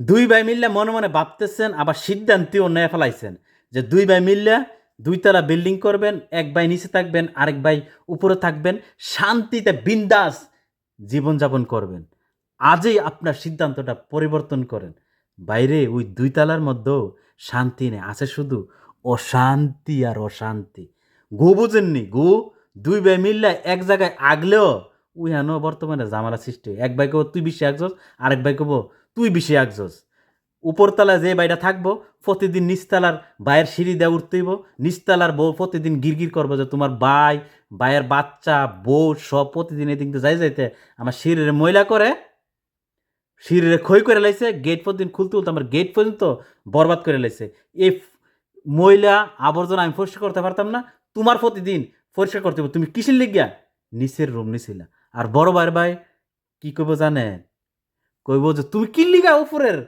দুই ভাই মিললে মনে মনে ভাবতেছেন, আবার সিদ্ধান্তেও নিয়ে ফেলাইছেন যে দুই ভাই মিললে দুইতলা বিল্ডিং করবেন, এক ভাই নিচে থাকবেন, আরেক ভাই উপরে থাকবেন, শান্তিতে বিন্দাস জীবনযাপন করবেন। আজই আপনার সিদ্ধান্তটা পরিবর্তন করেন। বাইরে ওই দুই তালার মধ্যেও শান্তি নেই, আছে শুধু অশান্তি আর অশান্তি। গো বুঝেননি? গো, দুই ভাই মিললে এক জায়গায় আগলেও উই হেন বর্তমানে জামালা সৃষ্টি। এক ভাই কব তুই বেশি একজস আরেক ভাই কব তুই বেশি একজস উপরতলায় যে বাইটা থাকব, প্রতিদিন নিচতলার বায়ের সিঁড়ি দিয়ে উঠতেইব, নিচতলার বউ প্রতিদিন গিরগির করব যে তোমার ভাই বায়ের বাচ্চা, বউ সব প্রতিদিন এদিন তো যাই যাইতে আমার সিঁড়িরে ময়লা করে, সিঁড়িরে ক্ষয় করে লাইছে গেট প্রতিদিন খুলতে খুলতে আমার গেট পর্যন্ত বরবাদ করে লাইছে। এই ময়লা আবর্জনা আমি পরিষ্কার করতে পারতাম না, তোমার প্রতিদিন পরিষ্কার করতে তুমি কিসের লিগিয়া? নিচের রুম নিছিলা আর বড় ভাইয়ের ভাই, কি কইব জানে কইব যে, তুমি কি লিগা উপরের?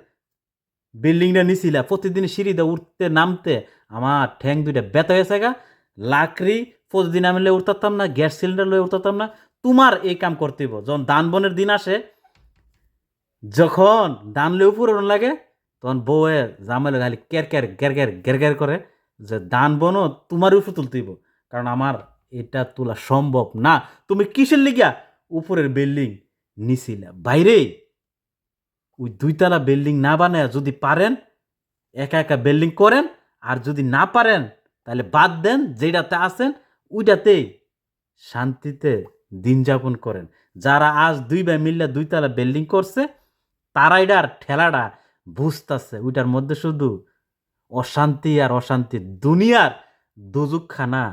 বিল্ডিংটা নিছিলা, প্রতিদিন সিঁড়িতে উঠতে নামতে আমার ঠ্যাং দুইটা ব্যথা হয়েছে গা। লাকড়ি প্রতিদিন আমি লয়ে উঠতাম না, গ্যাস সিলিন্ডার লয়ে উঠতাম না। তোমার এই কাম করতে যখন দান বনের দিন আসে, যখন দান লয়ে উপরে লাগে, তখন বউয়ে জামাইলে খালি ক্যার ক্যার, গ্যার গের গ্যার গের করে যে দান বনও তোমার উপরে তুলতে হইব, কারণ আমার এটা তোলা সম্ভব না। তুমি কিসের লিগিয়া উপরের বিল্ডিং নিছিলা? বাইরে ওই দুইতলা বিল্ডিং না বানায় যদি পারেন, একা একা বিল্ডিং করেন, আর যদি না পারেন, তাহলে বাদ দেন যেটাতে আছেন, ওইটাতেই শান্তিতে দিন যাপন করেন। যারা আজ দুই ভাই মিললে দুইতলা বিল্ডিং করছে, তারা এটার ঠেলাটা বুঝতেছে, ওইটার মধ্যে শুধু অশান্তি আর অশান্তি দুনিয়ার দুজুকখানা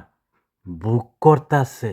বুক করতেছে।